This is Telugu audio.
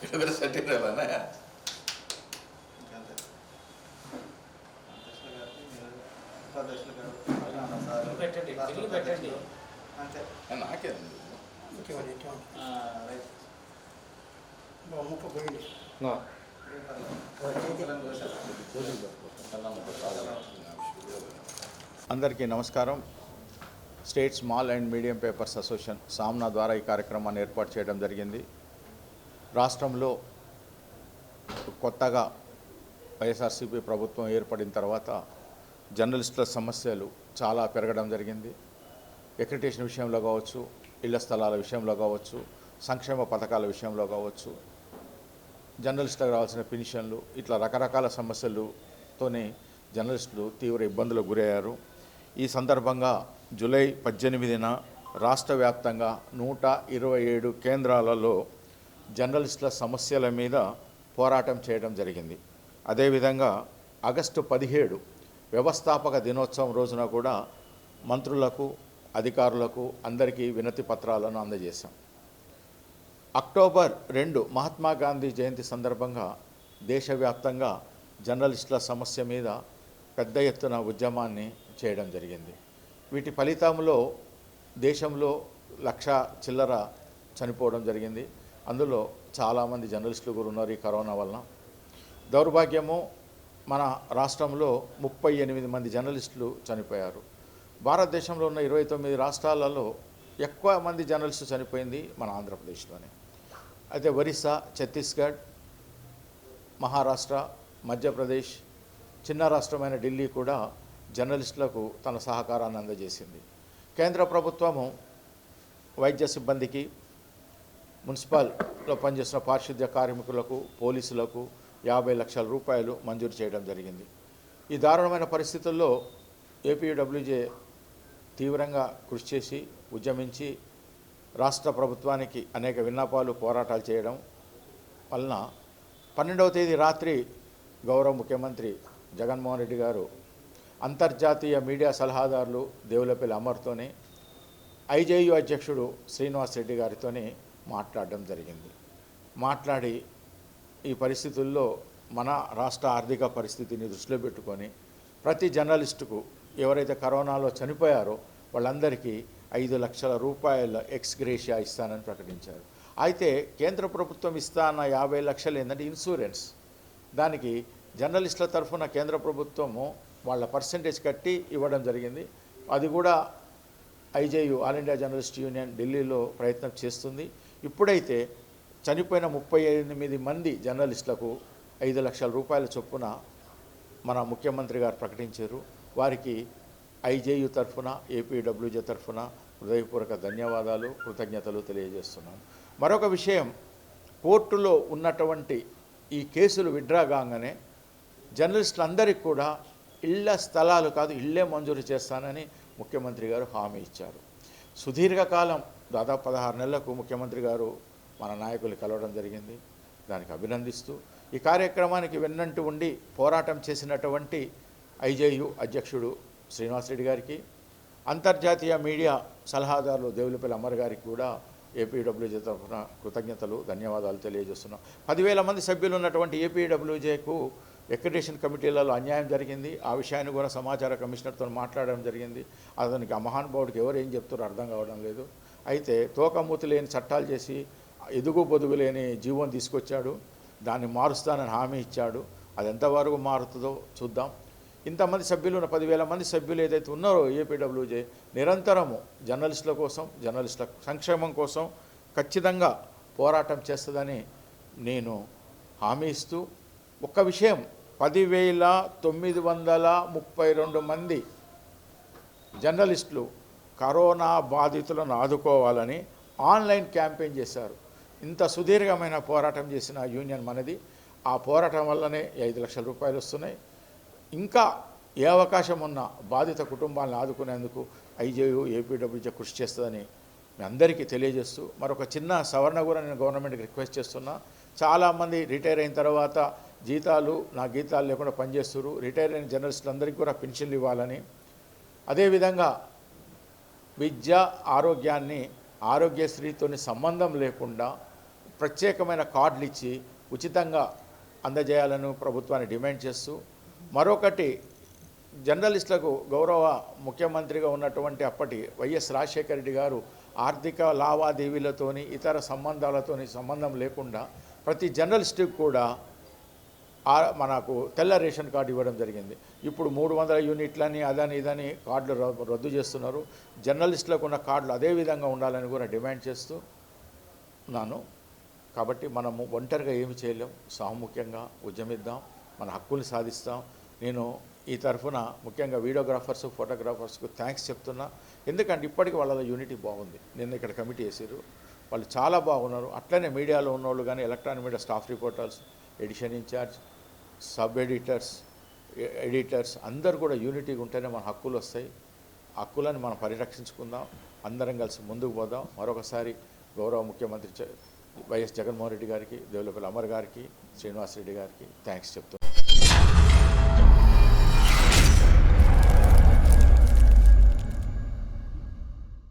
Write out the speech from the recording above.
సటీరాలనా పోయింది. అందరికీ నమస్కారం. State small and medium papers association Saamana ద్వారా ఈ కార్యక్రమాన్ని ఏర్పాటు చేయడం జరిగింది. రాష్ట్రంలో కొత్తగా వైఎస్ఆర్సీపీ ప్రభుత్వం ఏర్పడిన తర్వాత జర్నలిస్టుల సమస్యలు చాలా పెరగడం జరిగింది. ఎక్రిటేషన్ విషయంలో కావచ్చు ఇళ్ళ స్థలాల విషయంలో కావచ్చు సంక్షేమ పథకాల విషయంలో కావచ్చు జర్నలిస్టులకు రావాల్సిన పెన్షన్లు ఇట్లా రకరకాల సమస్యలతోనే జర్నలిస్టులు తీవ్ర ఇబ్బందులకు గురయ్యారు. ఈ సందర్భంగా జూలై పద్దెనిమిదిన రాష్ట్ర వ్యాప్తంగా నూట ఇరవై ఏడు కేంద్రాలలో జర్నలిస్టుల సమస్యల మీద పోరాటం చేయడం జరిగింది. అదేవిధంగా ఆగస్టు పదిహేడు వ్యవస్థాపక దినోత్సవం రోజున కూడా మంత్రులకు అధికారులకు అందరికీ వినతి పత్రాలను అందజేశాం. అక్టోబర్ రెండు మహాత్మా గాంధీ జయంతి సందర్భంగా దేశవ్యాప్తంగా జర్నలిస్టుల సమస్య మీద పెద్ద ఎత్తున ఉద్యమాన్ని చేయడం జరిగింది. వీటి ఫలితంలో దేశంలో లక్ష చిల్లర చనిపోవడం జరిగింది. అందులో చాలామంది జర్నలిస్టులు కూడా ఉన్నారు ఈ కరోనా వలన. దౌర్భాగ్యము మన రాష్ట్రంలో ముప్పై ఎనిమిది మంది జర్నలిస్టులు చనిపోయారు. భారతదేశంలో ఉన్న ఇరవై తొమ్మిది రాష్ట్రాలలో ఎక్కువ మంది జర్నలిస్టు చనిపోయింది మన ఆంధ్రప్రదేశ్లోనే. అయితే ఒరిస్సా ఛత్తీస్గఢ్ మహారాష్ట్ర మధ్యప్రదేశ్ చిన్న రాష్ట్రమైన ఢిల్లీ కూడా జర్నలిస్టులకు తన సహకారాన్ని అందజేసింది. కేంద్ర ప్రభుత్వము వైద్య సిబ్బందికి మున్సిపాల్లో పనిచేస్తున్న పారిశుద్ధ్య కార్మికులకు పోలీసులకు యాభై లక్షల రూపాయలు మంజూరు చేయడం జరిగింది. ఈ దారుణమైన పరిస్థితుల్లో ఏపీడబ్ల్యూజే తీవ్రంగా కృషి చేసి ఉద్యమించి రాష్ట్ర ప్రభుత్వానికి అనేక విన్నపాలు పోరాటాలు చేయడం వలన పన్నెండవ తేదీ రాత్రి గౌరవ ముఖ్యమంత్రి జగన్మోహన్ రెడ్డి గారు అంతర్జాతీయ మీడియా సలహాదారులు దేవులపల్లి అమర్తోని ఐజేయు అధ్యక్షుడు శ్రీనివాస్ రెడ్డి గారితోని మాట్లాడడం జరిగింది. మాట్లాడి ఈ పరిస్థితుల్లో మన రాష్ట్ర ఆర్థిక పరిస్థితిని దృష్టిలో పెట్టుకొని ప్రతి జర్నలిస్టుకు ఎవరైతే కరోనాలో చనిపోయారో వాళ్ళందరికీ ఐదు లక్షల రూపాయల ఎక్స్గ్రేషియా ఇస్తానని ప్రకటించారు. అయితే కేంద్ర ప్రభుత్వం ఇస్తాన యాభై లక్షలు ఏంటంటే ఇన్సూరెన్స్. దానికి జర్నలిస్టుల తరఫున కేంద్ర ప్రభుత్వము వాళ్ళ పర్సంటేజ్ కట్టి ఇవ్వడం జరిగింది. అది కూడా IJU all India journalist union ఢిల్లీలో ప్రయత్నం చేస్తుంది. ఇప్పుడైతే చనిపోయిన ముప్పై ఎనిమిది మంది జర్నలిస్టులకు ఐదు లక్షల రూపాయల చొప్పున మన ముఖ్యమంత్రి గారు ప్రకటించారు. వారికి ఐజేయు తరఫున ఏపీడబ్ల్యూజే తరఫున హృదయపూర్వక ధన్యవాదాలు కృతజ్ఞతలు తెలియజేస్తున్నాను. మరొక విషయం కోర్టులో ఉన్నటువంటి ఈ కేసులు విడ్రా కాగానే జర్నలిస్టులందరికీ కూడా ఇళ్ళ స్థలాలు కాదు ఇళ్ళే మంజూరు చేస్తానని ముఖ్యమంత్రి గారు హామీ ఇచ్చారు. సుదీర్ఘకాలం దాదాపు పదహారు నెలలకు ముఖ్యమంత్రి గారు మన నాయకులు కలవడం జరిగింది. దానికి అభినందిస్తూ ఈ కార్యక్రమానికి వెన్నంటూ ఉండి పోరాటం చేసినటువంటి ఐజేయు అధ్యక్షుడు శ్రీనివాసరెడ్డి గారికి అంతర్జాతీయ మీడియా సలహాదారులు దేవులపల్లి అమర్ గారికి కూడా ఏపీడబ్ల్యూజే తరఫున కృతజ్ఞతలు ధన్యవాదాలు తెలియజేస్తున్నాం. పదివేల మంది సభ్యులు ఉన్నటువంటి ఏపీడబ్ల్యూజేకు ఎక్రిడేషన్ కమిటీలలో అన్యాయం జరిగింది. ఆ విషయాన్ని కూడా సమాచార కమిషనర్తో మాట్లాడడం జరిగింది. అతనికి ఆ మహానుభావుడికి ఎవరు ఏం చెప్తారో అర్థం కావడం లేదు. అయితే తోకమూతి లేని చట్టాలు చేసి ఎదుగు బొదుగు లేని జీవం తీసుకొచ్చాడు. దాన్ని మారుస్తానని హామీ ఇచ్చాడు. అది ఎంతవరకు మారుతుందో చూద్దాం. ఇంతమంది సభ్యులు ఉన్న పదివేల మంది సభ్యులు ఏదైతే ఉన్నారో ఏపీడబ్ల్యూజే నిరంతరము జర్నలిస్టుల కోసం జర్నలిస్టుల సంక్షేమం కోసం ఖచ్చితంగా పోరాటం చేస్తుందని నేను హామీ ఇస్తూ ఒక్క విషయం. పదివేల తొమ్మిది వందల ముప్పై రెండు మంది జర్నలిస్టులు కరోనా బాధితులను ఆదుకోవాలని ఆన్లైన్ క్యాంపెయిన్ చేశారు. ఇంత సుదీర్ఘమైన పోరాటం చేసిన యూనియన్ మనది. ఆ పోరాటం వల్లనే ఐదు లక్షల రూపాయలు వస్తున్నాయి. ఇంకా ఏ అవకాశం ఉన్నా బాధిత కుటుంబాలను ఆదుకునేందుకు ఐజేయు ఏపీడబ్ల్యూజే కృషి చేస్తుందని మీ అందరికీ తెలియజేస్తూ మరొక చిన్న సవరణ కూడా నేను గవర్నమెంట్కి రిక్వెస్ట్ చేస్తున్నా. చాలామంది రిటైర్ అయిన తర్వాత జీతాలు నా గీతాలు లేకుండా పనిచేస్తున్నారు. రిటైర్ అయిన జర్నలిస్టులందరికీ కూడా పెన్షన్లు ఇవ్వాలని. అదేవిధంగా విద్య ఆరోగ్యాన్ని ఆరోగ్యశ్రీతోని సంబంధం లేకుండా ప్రత్యేకమైన కార్డులు ఇచ్చి ఉచితంగా అందజేయాలని ప్రభుత్వాన్ని డిమాండ్ చేస్తూ మరొకటి జర్నలిస్టులకు గౌరవ ముఖ్యమంత్రిగా ఉన్నటువంటి అప్పటి వైఎస్ రాజశేఖర రెడ్డి గారు ఆర్థిక లావాదేవీలతోని ఇతర సంబంధాలతోని సంబంధం లేకుండా ప్రతి జర్నలిస్టుకు కూడా మనకు తెల్ల రేషన్ కార్డు ఇవ్వడం జరిగింది. ఇప్పుడు మూడు వందల యూనిట్లని అదని ఇదని కార్డులు రద్దు చేస్తున్నారు. జర్నలిస్టులకు ఉన్న కార్డులు అదే విధంగా ఉండాలని కూడా డిమాండ్ చేస్తూ ఉన్నాను. కాబట్టి మనము ఒంటరిగా ఏమి చేయలేం. సాముఖ్యంగా ఉద్యమిద్దాం మన హక్కుల్ని సాధిస్తాం. నేను ఈ తరఫున ముఖ్యంగా వీడియోగ్రాఫర్స్ ఫోటోగ్రాఫర్స్కు థ్యాంక్స్ చెప్తున్నా. ఎందుకంటే ఇప్పటికి వాళ్ళ యూనిటీ బాగుంది. నిన్న ఇక్కడ కమిటీ వేసారు వాళ్ళు చాలా బాగున్నారు. అట్లనే మీడియాలో ఉన్నోళ్ళు కానీ electronic media staff reporters edition in charge sub editors editors అందరు కూడా యూనిటీగా ఉంటేనే మన హక్కులు వస్తాయి. హక్కులను మనం పరిరక్షించుకుందాం. అందరం కలిసి ముందుకు పోదాం. మరొకసారి గౌరవ ముఖ్యమంత్రి వైఎస్ జగన్మోహన్ రెడ్డి గారికి దేవులపల్లి అమర్ గారికి శ్రీనివాస్ రెడ్డి గారికి థ్యాంక్స్ చెప్తున్నాను